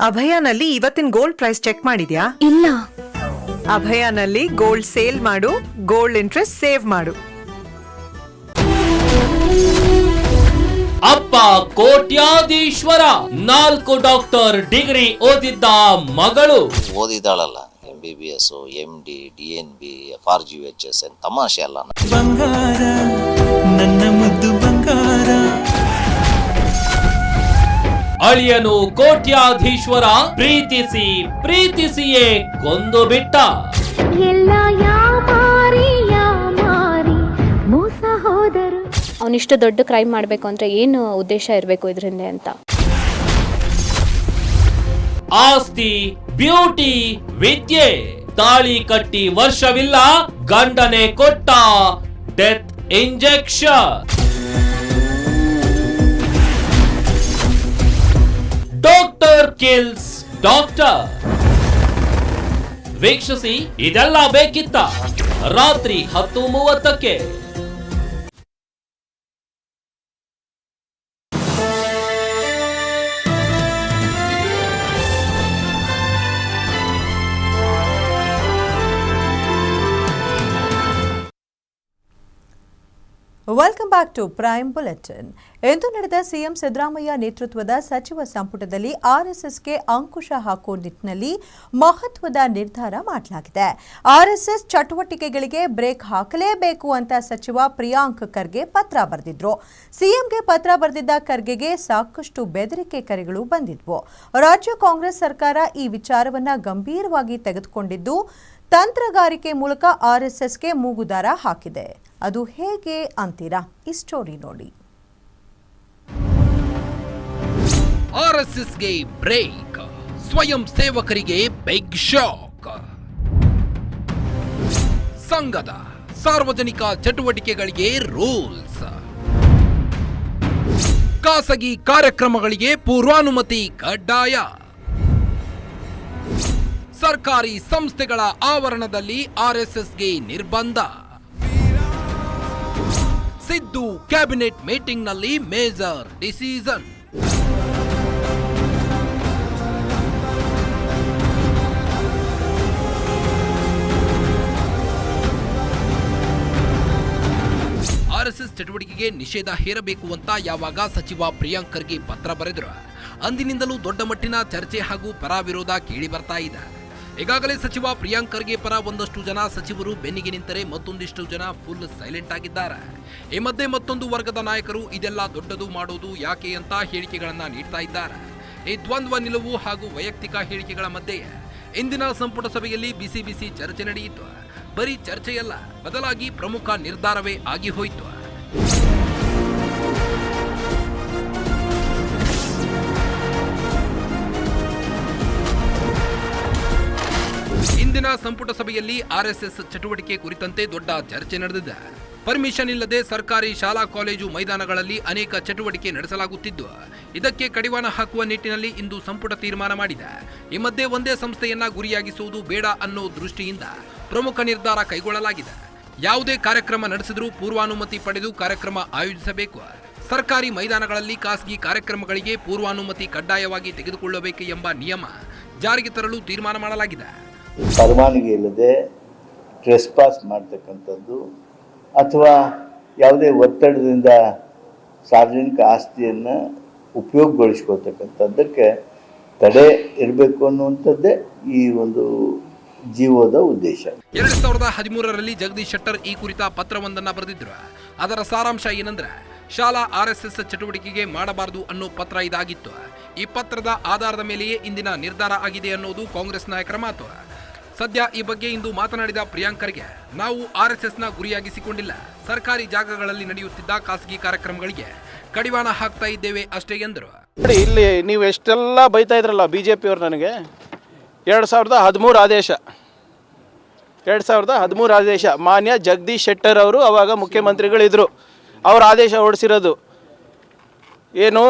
ಅಭಯನಲ್ಲಿ ಇವತ್ತಿನ ಗೋಲ್ಡ್ ಪ್ರೈಸ್ ಚೆಕ್ ಮಾಡಿದ್ಯಾ? ಇಲ್ಲ. ಅಭಯನಲ್ಲಿ ಗೋಲ್ಡ್ ಸೇಲ್ ಮಾಡು ಗೋಲ್ಡ್ ಇಂಟ್ರೆಸ್ಟ್ ಸೇವ್ ಮಾಡು. ಅಪ್ಪ ಕೋಟ್ಯಾಧೀಶ್ವರ ನಾಲ್ಕು ಡಾಕ್ಟರ್ ಡಿಗ್ರಿ ಓದಿದ್ದ ಮಗಳು. ಓದಿದಾಳಲ್ಲ M B B S M D D N B F R G H S N ತಮಾಷೆ ಅಲ್ಲ. ಬಂಗಾರ ನನ್ನ ಮುದ್ದು ಬಂಗಾರ. ಅಳಿಯನು ಕೋಟ್ಯಾಧೀಶ್ವರ ಪ್ರೀತಿಸಿ ಪ್ರೀತಿಸಿಯೇ ಕೊಂದು ಬಿಟ್ಟ. ಎಲ್ಲ ಯಾಮಾರಿ ಯಾಮಾರಿ ಮೋಸ ಹೋದರು. ಅವನಿಷ್ಟು ದೊಡ್ಡ ಕ್ರೈಮ್ ಮಾಡಬೇಕು ಅಂದ್ರೆ ಏನು ಉದ್ದೇಶ ಇರಬೇಕು ಇದರಿಂದ ಅಂತ? ಆಸ್ತಿ ಬ್ಯೂಟಿ ವಿದ್ಯೆ. ತಾಳಿ ಕಟ್ಟಿ ವರ್ಷವಿಲ್ಲ ಗಂಡನೆ ಕೊಟ್ಟ death injection. Doctor kills doctor ವೀಕ್ಷಿಸಿ ಇದೆಲ್ಲ ಬೇಕಿತ್ತ. ರಾತ್ರಿ ಹತ್ತು ಮೂವತ್ತಕ್ಕೆ. Welcome back to prime bulletin ಎಂದು ನಡೆದ ಸಿಎಂ ಸಿದ್ದರಾಮಯ್ಯ ನೇತೃತ್ವದ ಸಚಿವ ಸಂಪುಟದಲ್ಲಿ ಆರ್ಎಸ್ಎಸ್ಗೆ ಅಂಕುಶ ಹಾಕುವ ನಿಟ್ಟಿನಲ್ಲಿ ಮಹತ್ವದ ನಿರ್ಧಾರ ಮಾಡಲಾಗಿದೆ. ಆರ್ಎಸ್ಎಸ್ ಚಟುವಟಿಕೆಗಳಿಗೆ ಬ್ರೇಕ್ ಹಾಕಲೇಬೇಕು ಅಂತ ಸಚಿವ ಪ್ರಿಯಾಂಕ್ ಖರ್ಗೆ ಪತ್ರ ಬರೆದಿದ್ರು. ಸಿಎಂಗೆ ಪತ್ರ ಬರೆದಿದ್ದ ಖರ್ಗೆಗೆ ಸಾಕಷ್ಟು ಬೆದರಿಕೆ ಕರೆಗಳು ಬಂದಿದ್ವು. ರಾಜ್ಯ ಕಾಂಗ್ರೆಸ್ ಸರ್ಕಾರ ಈ ವಿಚಾರವನ್ನು ಗಂಭೀರವಾಗಿ ತೆಗೆದುಕೊಂಡಿದ್ದು ತಂತ್ರಗಾರಿಕೆ ಮೂಲಕ ಆರ್ಎಸ್ಎಸ್ಗೆ ಮೂಗುದಾರ ಹಾಕಿದೆ. ಅದು ಹೇಗೆ ಅಂತೀರಾ? ಈ ಸ್ಟೋರಿ ನೋಡಿ. ಆರ್ಎಸ್ಎಸ್ಗೆ ಬ್ರೇಕ್, ಸ್ವಯಂ ಸೇವಕರಿಗೆ ಬಿಗ್ ಶಾಕ್ ಸಂಘದ ಸಾರ್ವಜನಿಕ ಚಟುವಟಿಕೆಗಳಿಗೆ ರೂಲ್ಸ್ ಖಾಸಗಿ ಕಾರ್ಯಕ್ರಮಗಳಿಗೆ ಪೂರ್ವಾನುಮತಿ ಕಡ್ಡಾಯ. ಸರ್ಕಾರಿ ಸಂಸ್ಥೆಗಳ ಆವರಣದಲ್ಲಿ ಆರ್ಎಸ್ಎಸ್ಗೆ ನಿರ್ಬಂಧ. ಸಿದ್ದು ಕ್ಯಾಬಿನೆಟ್ ಮೀಟಿಂಗ್ನಲ್ಲಿ ಮೇಜರ್ ಡಿಸಿಷನ್. ಆರ್ಎಸ್ಎಸ್ ಚಟುವಟಿಕೆಗೆ ನಿಷೇಧ ಹೇರಬೇಕು ಅಂತ ಯಾವಾಗ ಸಚಿವ ಪ್ರಿಯಾಂಕರ್ಗೆ ಪತ್ರ ಬರೆದರು? ಅಂದಿನಿಂದಲೂ ದೊಡ್ಡ ಮಟ್ಟಿನ ಚರ್ಚೆ ಹಾಗೂ ಪರ ವಿರೋಧ ಕೇಳಿ ಬರ್ತಾ ಇದೆ. ಈಗಾಗಲೇ ಸಚಿವ ಪ್ರಿಯಾಂಕ್ ಖರ್ಗೆ ಪರ ಒಂದಷ್ಟು ಜನ ಸಚಿವರು ಬೆನ್ನಿಗೆ ನಿಂತರೆ ಮತ್ತೊಂದಿಷ್ಟು ಜನ ಫುಲ್ ಸೈಲೆಂಟ್ ಆಗಿದ್ದಾರೆ. ಈ ಮಧ್ಯೆ ಮತ್ತೊಂದು ವರ್ಗದ ನಾಯಕರು ಇದೆಲ್ಲ ದೊಡ್ಡದು ಮಾಡೋದು ಯಾಕೆ ಅಂತ ಹೇಳಿಕೆಗಳನ್ನ ನೀಡ್ತಾ ಇದ್ದಾರೆ. ಈ ದ್ವಂದ್ವ ನಿಲುವು ಹಾಗೂ ವೈಯಕ್ತಿಕ ಹೇಳಿಕೆಗಳ ಮಧ್ಯೆ ಇಂದಿನ ಸಂಪುಟ ಸಭೆಯಲ್ಲಿ ಬಿಸಿ ಬಿಸಿ ಚರ್ಚೆ ನಡೆಯಿತು. ಬರೀ ಚರ್ಚೆಯಲ್ಲ, ಬದಲಾಗಿ ಪ್ರಮುಖ ನಿರ್ಧಾರವೇ ಆಗಿ ಹೋಯಿತು. ಇಂದಿನ ಸಂಪುಟ ಸಭೆಯಲ್ಲಿ ಆರ್ಎಸ್ಎಸ್ ಚಟುವಟಿಕೆ ಕುರಿತಂತೆ ದೊಡ್ಡ ಚರ್ಚೆ ನಡೆದಿದೆ. ಪರ್ಮಿಷನ್ ಇಲ್ಲದೆ ಸರ್ಕಾರಿ ಶಾಲಾ ಕಾಲೇಜು ಮೈದಾನಗಳಲ್ಲಿ ಅನೇಕ ಚಟುವಟಿಕೆ ನಡೆಸಲಾಗುತ್ತಿದ್ದು, ಇದಕ್ಕೆ ಕಡಿವಾಣ ಹಾಕುವ ನಿಟ್ಟಿನಲ್ಲಿ ಇಂದು ಸಂಪುಟ ತೀರ್ಮಾನ ಮಾಡಿದೆ. ಈ ಮಧ್ಯೆ ಒಂದೇ ಸಂಸ್ಥೆಯನ್ನ ಗುರಿಯಾಗಿಸುವುದು ಬೇಡ ಅನ್ನೋ ದೃಷ್ಟಿಯಿಂದ ಪ್ರಮುಖ ನಿರ್ಧಾರ ಕೈಗೊಳ್ಳಲಾಗಿದೆ. ಯಾವುದೇ ಕಾರ್ಯಕ್ರಮ ನಡೆಸಿದರೂ ಪೂರ್ವಾನುಮತಿ ಪಡೆದು ಕಾರ್ಯಕ್ರಮ ಆಯೋಜಿಸಬೇಕು. ಸರ್ಕಾರಿ ಮೈದಾನಗಳಲ್ಲಿ ಖಾಸಗಿ ಕಾರ್ಯಕ್ರಮಗಳಿಗೆ ಪೂರ್ವಾನುಮತಿ ಕಡ್ಡಾಯವಾಗಿ ತೆಗೆದುಕೊಳ್ಳಬೇಕು ಎಂಬ ನಿಯಮ ಜಾರಿಗೆ ತರಲು ತೀರ್ಮಾನ ಮಾಡಲಾಗಿದೆ. ಪರವಾನಗಿ ಇಲ್ಲದೆ ಟ್ರೆಸ್ಪಾಸ್ ಮಾಡ್ತಕ್ಕಂಥದ್ದು ಅಥವಾ ಯಾವುದೇ ಒತ್ತಡದಿಂದ ಸಾರ್ವಜನಿಕ ಆಸ್ತಿಯನ್ನು ಉಪಯೋಗಗೊಳಿಸ್ಕೊಳ್ತಕ್ಕಂಥದ್ದಕ್ಕೆ ತಡೆ ಇರಬೇಕು ಅನ್ನುವಂಥದ್ದೇ ಈ ಒಂದು ಜೀವೋದ ಉದ್ದೇಶ. ಎರಡ್ ಸಾವಿರದ ಹದಿಮೂರರಲ್ಲಿ ಜಗದೀಶ್ ಶೆಟ್ಟರ್ ಈ ಕುರಿತ ಪತ್ರವೊಂದನ್ನ ಬರೆದಿದ್ರು. ಅದರ ಸಾರಾಂಶ ಏನಂದ್ರೆ, ಶಾಲಾ ಆರ್ ಎಸ್ ಎಸ್ ಚಟುವಟಿಕೆಗೆ ಮಾಡಬಾರದು ಅನ್ನೋ ಪತ್ರ ಇದಾಗಿತ್ತು. ಈ ಪತ್ರದ ಆಧಾರದ ಮೇಲೆಯೇ ಇಂದಿನ ನಿರ್ಧಾರ ಆಗಿದೆ ಅನ್ನೋದು ಕಾಂಗ್ರೆಸ್ ನಾಯಕರ ಮಾತು. ಸದ್ಯ ಈ ಬಗ್ಗೆ ಇಂದು ಮಾತನಾಡಿದ ಪ್ರಿಯಾಂಕರ್ಗೆ ನಾವು ಆರ್ಎಸ್ಎಸ್ನ ಗುರಿಯಾಗಿಸಿಕೊಂಡಿಲ್ಲ. ಸರ್ಕಾರಿ ಜಾಗಗಳಲ್ಲಿ ನಡೆಯುತ್ತಿದ್ದ ಖಾಸಗಿ ಕಾರ್ಯಕ್ರಮಗಳಿಗೆ ಕಡಿವಾಣ ಹಾಕ್ತಾ ಇದ್ದೇವೆ ಅಷ್ಟೇ ಎಂದರು. ಇಲ್ಲಿ ನೀವು ಎಷ್ಟೆಲ್ಲ ಬೈತಾ ಇದ್ರಲ್ಲ ಬಿ ಜೆ ಪಿಯವ್ರು ನನಗೆ? ಎರಡು ಸಾವಿರದ ಹದಿಮೂರು ಆದೇಶ. ಎರಡು ಸಾವಿರದ ಹದಿಮೂರು ಆದೇಶ. ಮಾನ್ಯ ಜಗದೀಶ್ ಶೆಟ್ಟರ್ ಅವರು ಅವಾಗ ಮುಖ್ಯಮಂತ್ರಿಗಳಿದ್ದರು ಅವ್ರ ಆದೇಶ ಹೊಡಿಸಿರೋದು ಏನು?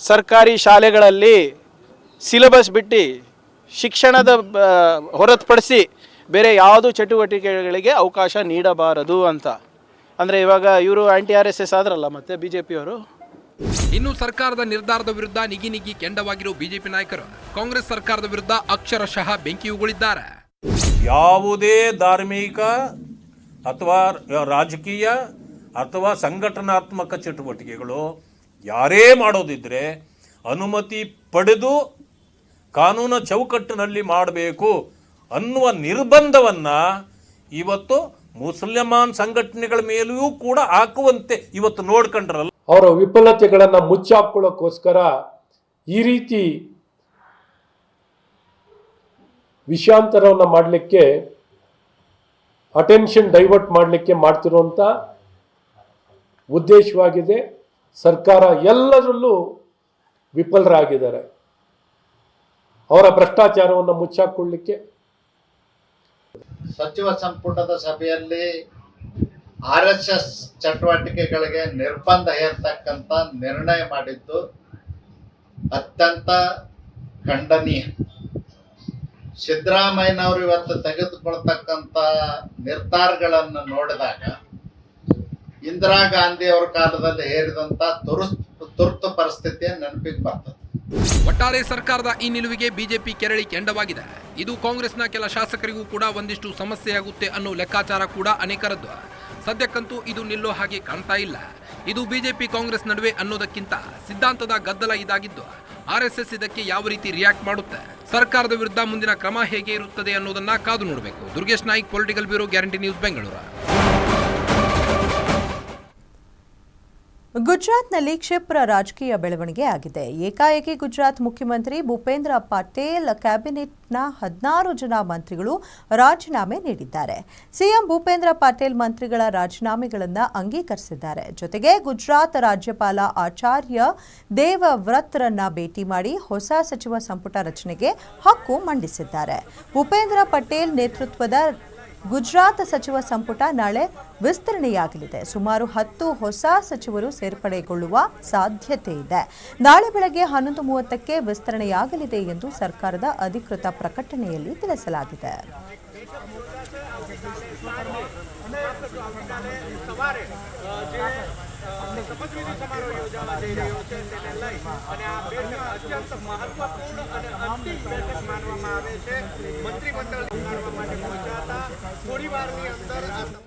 ಸರ್ಕಾರಿ ಶಾಲೆಗಳಲ್ಲಿ ಸಿಲೆಬಸ್ ಬಿಟ್ಟು ಶಿಕ್ಷಣದ ಹೊರತುಪಡಿಸಿ ಬೇರೆ ಯಾವುದು ಚಟುವಟಿಕೆಗಳಿಗೆ ಅವಕಾಶ ನೀಡಬಾರದು ಅಂತ. ಅಂದರೆ ಇವಾಗ ಇವರು ಆ್ಯಂಟಿ ಆರ್ ಎಸ್ ಎಸ್ ಆದ್ರಲ್ಲ ಮತ್ತೆ ಬಿ ಜೆ ಪಿಯವರು ಇನ್ನು ಸರ್ಕಾರದ ನಿರ್ಧಾರದ ವಿರುದ್ಧ ನಿಗಿ ನಿಗಿ ಕೆಂಡವಾಗಿರೋ ಬಿಜೆಪಿ ನಾಯಕರು ಕಾಂಗ್ರೆಸ್ ಸರ್ಕಾರದ ವಿರುದ್ಧ ಅಕ್ಷರಶಃ ಬೆಂಕಿ ಉಗುಳಿದ್ದಾರೆ. ಯಾವುದೇ ಧಾರ್ಮಿಕ ಅಥವಾ ರಾಜಕೀಯ ಅಥವಾ ಸಂಘಟನಾತ್ಮಕ ಚಟುವಟಿಕೆಗಳು ಯಾರೇ ಮಾಡೋದಿದ್ರೆ ಅನುಮತಿ ಪಡೆದು ಕಾನೂನು ಚೌಕಟ್ಟಿನಲ್ಲಿ ಮಾಡಬೇಕು ಅನ್ನುವ ನಿರ್ಬಂಧವನ್ನು ಇವತ್ತು ಮುಸಲ್ಮಾನ್ ಸಂಘಟನೆಗಳ ಮೇಲೂ ಕೂಡ ಹಾಕುವಂತೆ ಇವತ್ತು ನೋಡ್ಕೊಂಡ್ರಲ್ಲ. ಅವರ ವಿಫಲತೆಗಳನ್ನು ಮುಚ್ಚಾಕೊಳ್ಳೋಕ್ಕೋಸ್ಕರ ಈ ರೀತಿ ವಿಷಾಂತರವನ್ನು ಮಾಡಲಿಕ್ಕೆ ಅಟೆನ್ಷನ್ ಡೈವರ್ಟ್ ಮಾಡಲಿಕ್ಕೆ ಮಾಡ್ತಿರುವಂಥ ಉದ್ದೇಶವಾಗಿದೆ. ಸರ್ಕಾರ ಎಲ್ಲದರಲ್ಲೂ ವಿಫಲರಾಗಿದ್ದಾರೆ. ಅವರ ಭ್ರಷ್ಟಾಚಾರವನ್ನು ಮುಚ್ಚಾಕೊಳ್ಳಿಕ್ಕೆ ಸಚಿವ ಸಂಪುಟದ ಸಭೆಯಲ್ಲಿ ಆರ್ ಎಸ್ ಎಸ್ ಚಟುವಟಿಕೆಗಳಿಗೆ ನಿರ್ಬಂಧ ಹೇರ್ತಕ್ಕಂಥ ನಿರ್ಣಯ ಮಾಡಿದ್ದು ಅತ್ಯಂತ ಖಂಡನೀಯ. ಸಿದ್ದರಾಮಯ್ಯನವರು ಇವತ್ತು ತೆಗೆದುಕೊಳ್ತಕ್ಕಂಥ ನಿರ್ಧಾರಗಳನ್ನು ನೋಡಿದಾಗ ಇಂದಿರಾ ಗಾಂಧಿ ಅವರ ಕಾಲದಲ್ಲಿ ಹೇರಿದಂಥ ತುರ್ತು ತುರ್ತು ಪರಿಸ್ಥಿತಿಯ ನೆನಪಿಗೆ ಬರ್ತದೆ. ಒಟ್ಟಾರೆ ಸರ್ಕಾರದ ಈ ನಿಲುವಿಗೆ ಬಿಜೆಪಿ ಕೆರಳಿ ಕೆಂಡವಾಗಿದೆ. ಇದು ಕಾಂಗ್ರೆಸ್ನ ಕೆಲ ಶಾಸಕರಿಗೂ ಕೂಡ ಒಂದಿಷ್ಟು ಸಮಸ್ಯೆಯಾಗುತ್ತೆ ಅನ್ನೋ ಲೆಕ್ಕಾಚಾರ ಕೂಡ ಅನೇಕರದ್ದು. ಸದ್ಯಕ್ಕಂತೂ ಇದು ನಿಲ್ಲೋ ಹಾಗೆ ಕಾಣ್ತಾ ಇಲ್ಲ. ಇದು ಬಿಜೆಪಿ ಕಾಂಗ್ರೆಸ್ ನಡುವೆ ಅನ್ನೋದಕ್ಕಿಂತ ಸಿದ್ಧಾಂತದ ಗದ್ದಲ ಇದಾಗಿದ್ದು ಆರ್ಎಸ್ಎಸ್ ಇದಕ್ಕೆ ಯಾವ ರೀತಿ ರಿಯಾಕ್ಟ್ ಮಾಡುತ್ತೆ, ಸರ್ಕಾರದ ವಿರುದ್ಧ ಮುಂದಿನ ಕ್ರಮ ಹೇಗೆ ಇರುತ್ತದೆ ಅನ್ನೋದನ್ನ ಕಾದು ನೋಡಬೇಕು. Durgesh Naik, political bureau, guarantee news, Bengaluru. ಗುಜರಾತ್ನಲ್ಲಿ ಕ್ಷಿಪ್ರ ರಾಜಕೀಯ ಬೆಳವಣಿಗೆ ಆಗಿದೆ. ಏಕಾಏಕಿ ಗುಜರಾತ್ ಮುಖ್ಯಮಂತ್ರಿ ಭೂಪೇಂದ್ರ ಪಟೇಲ್ ಕ್ಯಾಬಿನೆಟ್ನ ಹದಿನಾರು ಜನ ಮಂತ್ರಿಗಳು ರಾಜೀನಾಮೆ ನೀಡಿದ್ದಾರೆ. ಸಿಎಂ ಭೂಪೇಂದ್ರ ಪಟೇಲ್ ಮಂತ್ರಿಗಳ ರಾಜೀನಾಮೆಗಳನ್ನು ಅಂಗೀಕರಿಸಿದ್ದಾರೆ. ಜೊತೆಗೆ ಗುಜರಾತ್ ರಾಜ್ಯಪಾಲ ಆಚಾರ್ಯ ದೇವವ್ರತ್ರನ್ನ ಭೇಟಿ ಮಾಡಿ ಹೊಸ ಸಚಿವ ಸಂಪುಟ ರಚನೆಗೆ ಹಕ್ಕು ಮಂಡಿಸಿದ್ದಾರೆ. ಭೂಪೇಂದ್ರ ಪಟೇಲ್ ನೇತೃತ್ವದ ಗುಜರಾತ್ ಸಚಿವ ಸಂಪುಟ ನಾಳೆ ವಿಸ್ತರಣೆಯಾಗಲಿದೆ. ಸುಮಾರು ಹತ್ತು ಹೊಸ ಸಚಿವರು ಸೇರ್ಪಡೆಗೊಳ್ಳುವ ಸಾಧ್ಯತೆ ಇದೆ. ನಾಳೆ ಬೆಳಗ್ಗೆ ಹನ್ನೊಂದು ಮೂವತ್ತಕ್ಕೆ ವಿಸ್ತರಣೆಯಾಗಲಿದೆ ಎಂದು ಸರ್ಕಾರದ ಅಧಿಕೃತ ಪ್ರಕಟಣೆಯಲ್ಲಿ ತಿಳಿಸಲಾಗಿದೆ. गोली मारनी अंदर।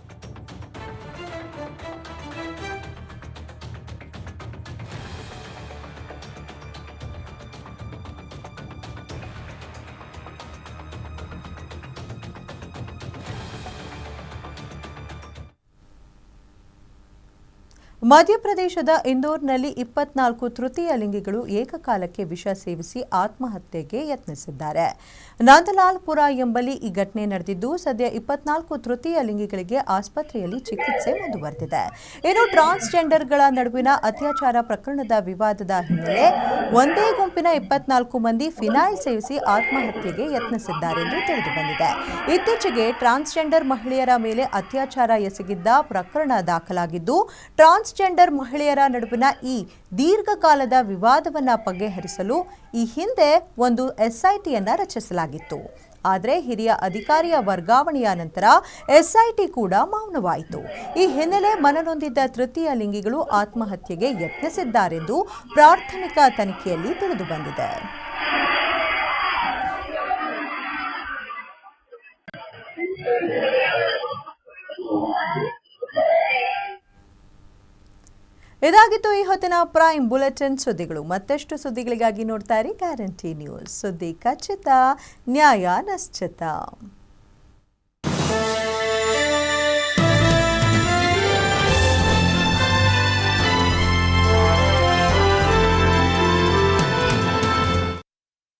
ಮಧ್ಯಪ್ರದೇಶದ ಇಂದೋರ್ನಲ್ಲಿ ಇಪ್ಪತ್ನಾಲ್ಕು ತೃತೀಯ ಲಿಂಗಿಗಳು ಏಕಕಾಲಕ್ಕೆ ವಿಷ ಸೇವಿಸಿ ಆತ್ಮಹತ್ಯೆಗೆ ಯತ್ನಿಸಿದ್ದಾರೆ. ನಂದಲಾಲ್ಪುರ ಎಂಬಲ್ಲಿ ಈ ಘಟನೆ ನಡೆದಿದ್ದು, ಸದ್ಯ ಇಪ್ಪತ್ನಾಲ್ಕು ತೃತೀಯ ಲಿಂಗಿಗಳಿಗೆ ಆಸ್ಪತ್ರೆಯಲ್ಲಿ ಚಿಕಿತ್ಸೆ ಮುಂದುವರೆದಿದೆ. ಇನ್ನು ಟ್ರಾನ್ಸ್ಜೆಂಡರ್ಗಳ ನಡುವಿನ ಅತ್ಯಾಚಾರ ಪ್ರಕರಣದ ವಿವಾದದ ಹಿನ್ನೆಲೆ ಒಂದೇ ಗುಂಪಿನ ಇಪ್ಪತ್ನಾಲ್ಕು ಮಂದಿ ಫಿನಾಯ್ ಸೇವಿಸಿ ಆತ್ಮಹತ್ಯೆಗೆ ಯತ್ನಿಸಿದ್ದಾರೆ ಎಂದು ತಿಳಿದುಬಂದಿದೆ. ಇತ್ತೀಚೆಗೆ ಟ್ರಾನ್ಸ್ಜೆಂಡರ್ ಮಹಿಳೆಯರ ಮೇಲೆ ಅತ್ಯಾಚಾರ ಎಸಗಿದ್ದ ಪ್ರಕರಣ ದಾಖಲಾಗಿದ್ದು ಟ್ರಾನ್ಸ್ಜೆಂಡರ್ ಮಹಿಳೆಯರ ನಡುವಿನ ಈ ದೀರ್ಘಕಾಲದ ವಿವಾದವನ್ನು ಬಗೆಹರಿಸಲು ಈ ಹಿಂದೆ ಒಂದು ಎಸ್ಐಟಿಯನ್ನು ರಚಿಸಲಾಗಿತ್ತು. ಆದರೆ ಹಿರಿಯ ಅಧಿಕಾರಿಯ ವರ್ಗಾವಣೆಯ ನಂತರ ಎಸ್ಐಟಿ ಕೂಡ ಮೌನವಾಯಿತು. ಈ ಹಿನ್ನೆಲೆ ಮನನೊಂದಿದ್ದ ತೃತೀಯ ಲಿಂಗಿಗಳು ಆತ್ಮಹತ್ಯೆಗೆ ಯತ್ನಿಸಿದ್ದಾರೆಂದು ಪ್ರಾಥಮಿಕ ತನಿಖೆಯಲ್ಲಿ ತಿಳಿದುಬಂದಿದೆ ಇದಾಗಿತ್ತು ಈ ಹೊತ್ತಿನ ಪ್ರೈಮ್ ಬುಲೆಟಿನ್ ಸುದ್ದಿಗಳು. ಮತ್ತಷ್ಟು ಸುದ್ದಿಗಳಿಗಾಗಿ ನೋಡ್ತಾ ಇರಿ ಗ್ಯಾರಂಟಿ ನ್ಯೂಸ್. ಸುದ್ದಿ ಖಚಿತ, ನ್ಯಾಯ ನಶ್ಚಿತ.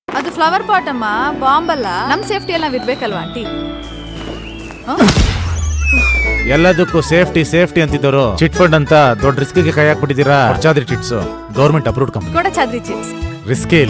ಅದು ಫ್ಲವರ್ ಪಾಟ್ ಅಮ್ಮ ಬಾಂಬ್ ಅಲ್ಲ. ನಮ್ ಸೇಫ್ಟಿ ಎಲ್ಲ ಇರ್ಬೇಕಲ್ವಾ, ಆಂಟಿ? ಎಲ್ಲದಕ್ಕೂ ಸೇಫ್ಟಿ ಸೇಫ್ಟಿ ಅಂತಿದ್ದವರು ಚಿಟ್ ಫಂಡ್ ಅಂತ ದೊಡ್ಡ ರಿಸ್ಕ್ ಕೈ ಹಾಕ್ಬಿಟ್ಟಿದ್ದೀರಾ? Chadri chits government approved company Chadri chips ರಿಸ್ಕೇ ಇಲ್ಲ.